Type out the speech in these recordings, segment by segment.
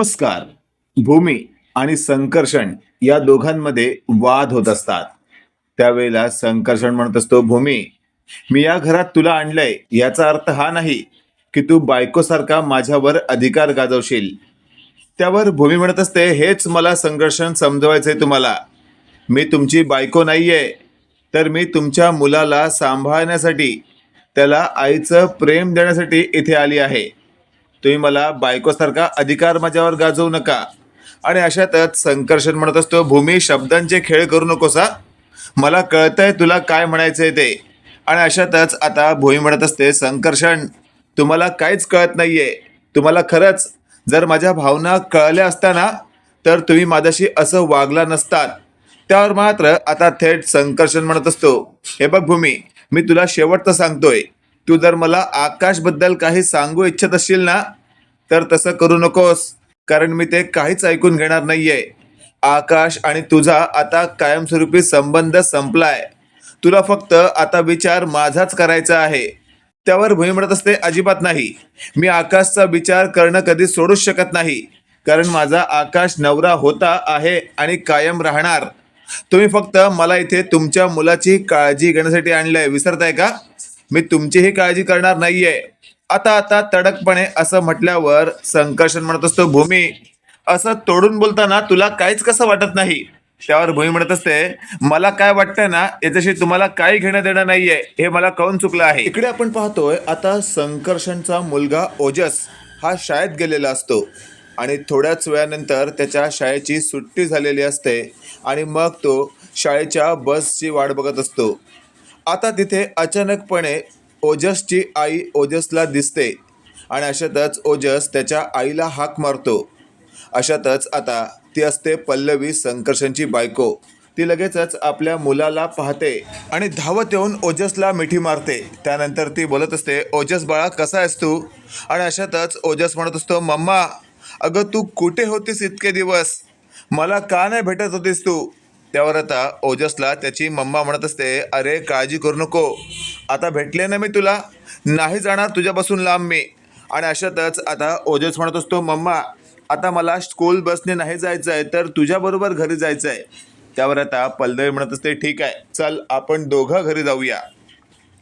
नमस्कार. भूमी आणि संकर्षण या दोघांमध्ये वाद होत असतात. त्यावेळेला संकर्षण म्हणत असतो भूमी मी या घरात तुला आणलंय. याचा अर्थ हा नाही की तू बायकोसारखा माझ्यावर अधिकार गाजवशील. त्यावर भूमी म्हणत असते हेच मला संघर्षण समजवायचंय तुम्हाला. मी तुमची बायको नाहीये तर मी तुमच्या मुलाला सांभाळण्यासाठी त्याला आईचं प्रेम देण्यासाठी इथे आली आहे. तुम्ही मला बायकोसारखा अधिकार माझ्यावर गाजवू नका. आणि अशातच संकर्षण म्हणत असतो भूमी शब्दांचे खेळ करू नकोसा. मला कळतंय तुला काय म्हणायचंय ते. आणि अशातच आता भूमी म्हणत असते संकर्षण तुम्हाला काहीच कळत नाहीये. तुम्हाला खरंच जर माझ्या भावना कळल्या असताना तर तुम्ही माझ्याशी असं वागला नसतात. त्यावर मात्र आता थेट संकर्षण म्हणत असतो हे बघ भूमी मी तुला शेवटचं सांगतोय. तू जर मला आकाशबद्दल काही सांगू इच्छित असशील ना तर तसं करू नकोस कारण मी ते काहीच ऐकून घेणार नाहीये. आकाश आणि तुझा आता कायमस्वरूपी संबंध संपलाय. तुला फक्त आता विचार माझाच करायचा आहे. त्यावर भूमी म्हणत असते अजिबात नाही. मी आकाशचा विचार करणं कधी सोडूच शकत नाही. कारण माझा आकाश नवरा होता आहे आणि कायम राहणार. तुम्ही फक्त मला इथे तुमच्या मुलाची काळजी घेण्यासाठी आणलंय. विसरताय का? मी तुमचीही काळजी करणार नाहीये. आता आता तडकपणे असं म्हटल्यावर संकर्षण म्हणत असतो भूमी असं तोडून बोलताना तुला काहीच कसं वाटत नाही? त्यावर भूमी म्हणत असते मला काय वाटतंय ना याच्याशी तुम्हाला काही घेणं देणं नाहीये. हे मला कळून चुकलं आहे. इकडे आपण पाहतोय आता संकर्षणचा मुलगा ओजस हा शाळेत गेलेला असतो. आणि थोड्याच वेळानंतर त्याच्या शाळेची सुट्टी झालेली असते. आणि मग तो शाळेच्या बसची वाट बघत असतो. आता तिथे अचानकपणे ओजसची आई ओजसला दिसते आणि अशातच ओजस त्याच्या आईला हाक मारतो. अशातच आता ती असते पल्लवी संकर्षणची बायको. ती लगेचच आपल्या मुलाला पाहते आणि धावत येऊन ओजसला मिठी मारते. त्यानंतर ती बोलत असते ओजस बाळा कसा आहेस तू? आणि अशातच ओजस म्हणत असतो मम्मा अगं तू कुठे होतीस इतके दिवस? मला का नाही भेटत होतीस तू? त्यावर आता ओजसला त्याची मम्मा म्हणत असते अरे काळजी करू नको. आता भेटले ना मी तुला? नाही जाणार तुझ्यापासून लांब मी. आणि अशातच आता ओजस म्हणत असतो मम्मा आता मला स्कूल बसने नाही जायचं आहे तर तुझ्याबरोबर घरी जायचं आहे त्यावर आता पल्लवी म्हणत असते ठीक आहे चल आपण दोघं घरी जाऊया.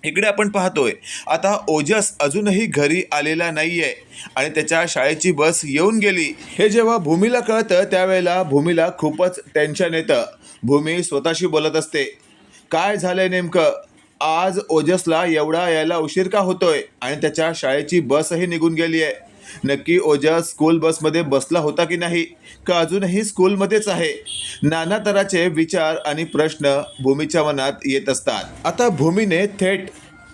इकडे आपण पाहतोय आता ओजस अजूनही घरी आलेला नाही आहे आणि त्याच्या शाळेची बस येऊन गेली. हे जेव्हा भूमीला कळतं त्यावेळेला भूमीला खूपच टेन्शन येतं. भूमी स्वतःशी बोलत असते काय झालंय नेमकं? आज ओजसला एवढा यायला उशीर का होतोय? आणि त्याच्या शाळेची बसही निघून गेली आहे नक्की ओजस स्कूल बसमध्ये बसला होता की नाही? का अजूनही स्कूलमध्येच आहे? नाना तराचे विचार आणि प्रश्न भूमीच्या मनात येत असतात. आता भूमीने थेट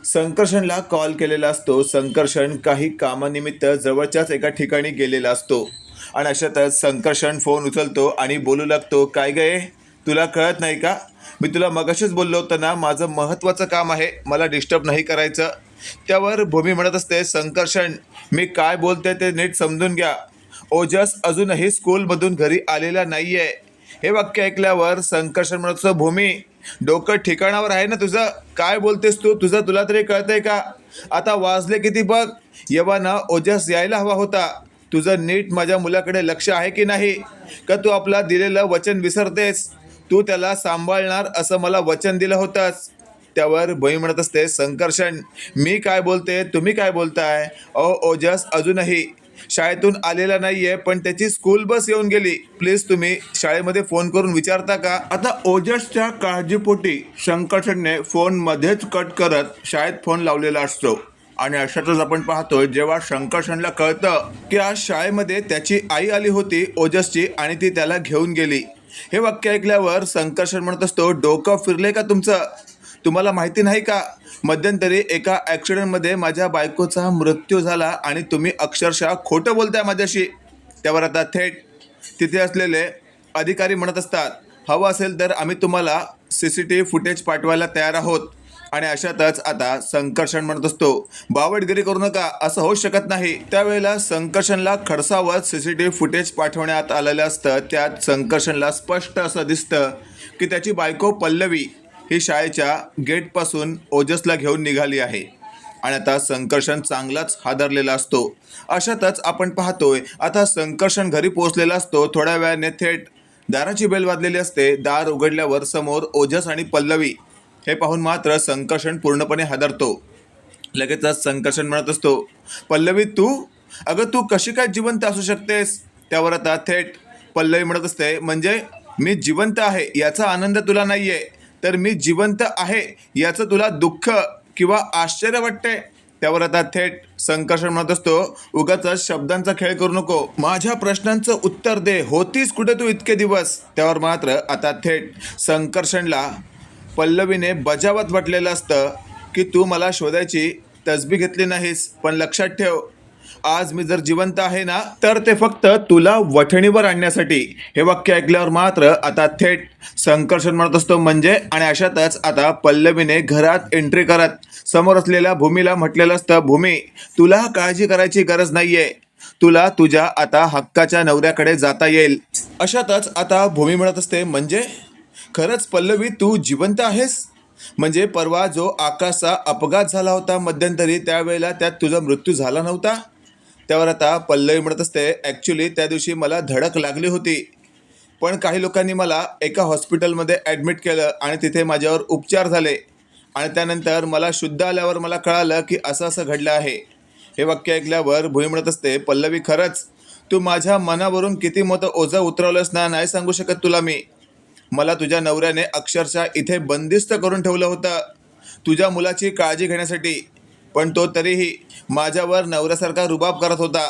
संकर्षणला कॉल केलेला असतो. संकर्षण काही कामानिमित्त जवळच्याच एका ठिकाणी गेलेला असतो. आणि अशातच संकर्षण फोन उचलतो आणि बोलू लागतो काय गय तुला कळत नाही का? मी तुला मगाशीच बोललो होतं ना माझं महत्त्वाचं काम आहे. मला डिस्टर्ब नाही करायचं. त्यावर भूमी म्हणत असते संकर्षण मी काय बोलते ते नीट समजून घ्या. ओजस अजूनही स्कूलमधून घरी आलेला नाही आहे हे वाक्य ऐकल्यावर संकर्षण म्हणत असतो भूमी डोकं ठिकाणावर आहे ना तुझं? काय बोलतेस तू? तुझं तुला तरी कळतंय का? आता वाजले किती बघ. येवाना ओजस यायला हवा होता. तुझं नीट माझ्या मुलाकडे लक्ष आहे की नाही? का तू आपला दिलेलं वचन विसरतेस? तू त्याला सांभाळणार असं मला वचन दिलं होतंस. त्यावर भई म्हणत असते संकर्षण मी काय बोलते तुम्ही काय बोलताय? ओ ओजस अजूनही शाळेतून आलेला नाहीये पण त्याची स्कूल बस येऊन गेली. प्लीज तुम्ही शाळेमध्ये फोन करून विचारता का? आता ओजसच्या काळजीपोटी संकर्षणने फोन मध्येच कट करत शाळेत फोन लावलेला असतो. आणि अशातच आपण पाहतोय जेव्हा संकर्षणला कळतं की आज शाळेमध्ये त्याची आई आली होती ओजसची आणि ती त्याला घेऊन गेली. हे वाक्य ऐकल्यावर संकर्षण म्हणत असतो डोकं फिरले का तुमचं? तुम्हाला माहिती नाही का? मध्यंतरी एका ॲक्सिडेंटमध्ये माझ्या बायकोचा मृत्यू झाला आणि तुम्ही अक्षरशः खोटं बोलताय माझ्याशी. त्यावर आता थेट तिथे असलेले अधिकारी म्हणत असतात हवं असेल तर आम्ही तुम्हाला C C T V footage पाठवायला तयार आहोत. आणि अशातच आता संकर्षण म्हणत असतो बावटगिरी करू नका असं होऊ शकत नाही. त्यावेळेला संकर्षणला खडसावत C C T V footage पाठवण्यात आलेलं असतं त्यात संकर्षणला स्पष्ट असं दिसतं की त्याची बायको पल्लवी. ही शाळेच्या गेटपासून ओजसला घेऊन निघाली आहे. आणि आता संकर्षण चांगलाच हादरलेला असतो. अशातच आपण पाहतोय आता संकर्षण घरी पोहोचलेला असतो. थोड्या वेळाने थेट दाराची बेल वाजलेली असते. दार उघडल्यावर समोर ओजस आणि पल्लवी हे पाहून मात्र संकर्षण पूर्णपणे हादरतो. लगेचच संकर्षण म्हणत असतो पल्लवी तू? अगं तू कशी काय जिवंत असू शकतेस? त्यावर आता थेट पल्लवी म्हणत असते म्हणजे मी जिवंत आहे याचा आनंद तुला नाही आहे तर मी जिवंत आहे याचं तुला दुःख किंवा आश्चर्य वाटते त्यावर आता थेट संकर्षण म्हणत असतो उगाच शब्दांचा खेळ करू नको. माझ्या प्रश्नांचं उत्तर दे. होतीस कुठे तू इतके दिवस? त्यावर मात्र आता थेट संकर्षणला पल्लवीने बजावत वाटलेलं असतं की तू मला शोधायची तसबी घेतली नाहीस. पण लक्षात ठेव आज मी जर जिवंत आहे ना तर ते फक्त तुला वठणीवर आणण्यासाठी. हे वाक्य ऐकल्यावर मात्र आता थेट संकर्षण म्हणत असतो. म्हणजे आणि अशातच आता पल्लवीने घरात एंट्री करत समोर असलेल्या भूमीला म्हटलेलं असतं भूमी तुला काळजी करायची गरज नाहीये. तुला तुझ्या आता हक्काच्या नवऱ्याकडे जाता येईल. अशातच आता भूमी म्हणत असते म्हणजे खरंच पल्लवी तू जिवंत आहेस? म्हणजे परवा जो आकाशचा अपघात झाला होता मध्यंतरी त्यावेळेला त्यात तुझा मृत्यू झाला नव्हता? त्यावर आता पल्लवी म्हणत असते ॲक्च्युली त्या दिवशी मला धडक लागली होती. पण काही लोकांनी मला एका हॉस्पिटलमध्ये ॲडमिट केलं आणि तिथे माझ्यावर उपचार झाले. आणि त्यानंतर मला शुद्ध आल्यावर मला कळालं की असं असं घडलं आहे. हे वाक्य ऐकल्यावर भुई म्हणत असते पल्लवी खरंच? तू माझ्या मनावरून किती मोठं ओझं उतरवलंस ना नाही सांगू शकत तुला मी. मला तुझ्या नवऱ्याने अक्षरशः इथे बंदिस्त करून ठेवलं होतं. तुझ्या मुलाची काळजी घेण्यासाठी. पण तो तरीही माझ्यावर नवऱ्यासारखा रुबाब करत होता.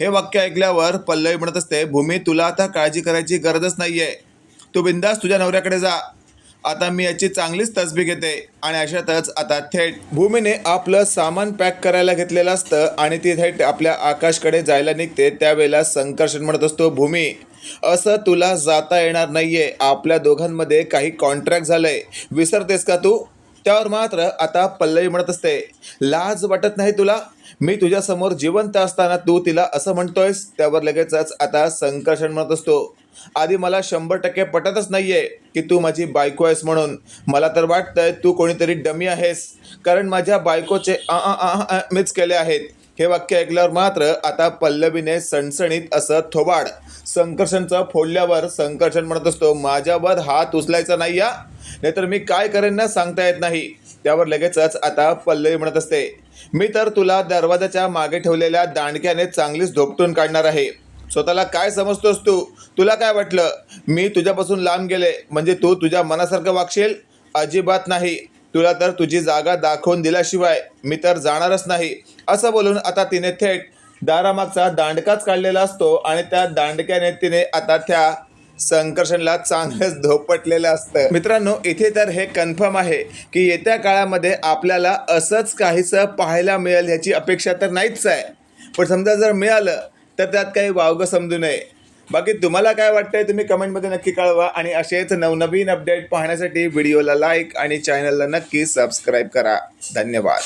हे वाक्य ऐकल्यावर पल्लवी म्हणत असते भूमी तुला आता काळजी करायची गरजच नाही आहे तू बिंदास तुझ्या नवऱ्याकडे जा. आता मी याची चांगलीच तसबी घेते. आणि अशातच आता थेट भूमीने आपलं सामान पॅक करायला घेतलेलं असतं आणि ती थेट आपल्या आकाशकडे जायला निघते. त्यावेळेला संकर्षण म्हणत असतो भूमी असं तुला जाता येणार नाहीये. आपल्या दोघांमध्ये काही कॉन्ट्रॅक्ट झालंय. विसरतेस का तू? त्यावर मात्र आता पल्लवी म्हणत असते लाज वाटत नाही तुला? मी तुझ्या समोर जिवंत असताना तू तिला असं म्हणतोयस? त्यावर लगेचच आता संकर्षण म्हणत असतो. आधी मला शंभर टक्के पटतच नाहीये की तू माझी बायको आहेस म्हणून. मला तर वाटतंय तू कोणीतरी डमी आहेस कारण माझ्या बायकोचे आ आ आ आ मीच केले आहेत. हे वाक्य ऐकल्यावर मात्र आता पल्लवीने सणसणीत असं थोबाड संकर्षणचं फोडल्यावर संकर्षण म्हणत असतो माझ्यावर हात उचलायचा नाही या नाहीतर मी काय करेन ना सांगता येत नाही. त्यावर लगेचच आता पल्लवी म्हणत असते मी तर तुला दरवाजाच्या मागे ठेवलेल्या दांडक्याने चांगलीच झोपटून काढणार आहे. स्वतःला काय समजतोस तू? तुला काय वाटलं? मी तुझ्यापासून लांब गेले. म्हणजे तू तुझ्या मनासारखं वागशील? अजिबात नाही. तुला तर तुझी जागा दाखवून दिल्याशिवाय मी तर जाणारच नाही. असं बोलून आता तिने थेट दारामागचा दांडकाच काढलेला असतो आणि त्या दांडक्याने तिने आता त्या संकर्षणला चांगलंच धोपटलेलं असतं. मित्रांनो इथे तर हे कन्फर्म आहे की येत्या काळामध्ये आपल्याला असंच काहीसं पाहायला मिळेल ह्याची अपेक्षा तर नाहीच आहे. पण समजा जर मिळालं तर त्यात काही वावगं समजू नये. बाकी तुम्हाला काय वाटतंय तुम्ही कमेंटमध्ये नक्की कळवा आणि असेच नवनवीन अपडेट पाहण्यासाठी व्हिडिओला लाईक आणि चॅनलला नक्की सबस्क्राईब करा. धन्यवाद.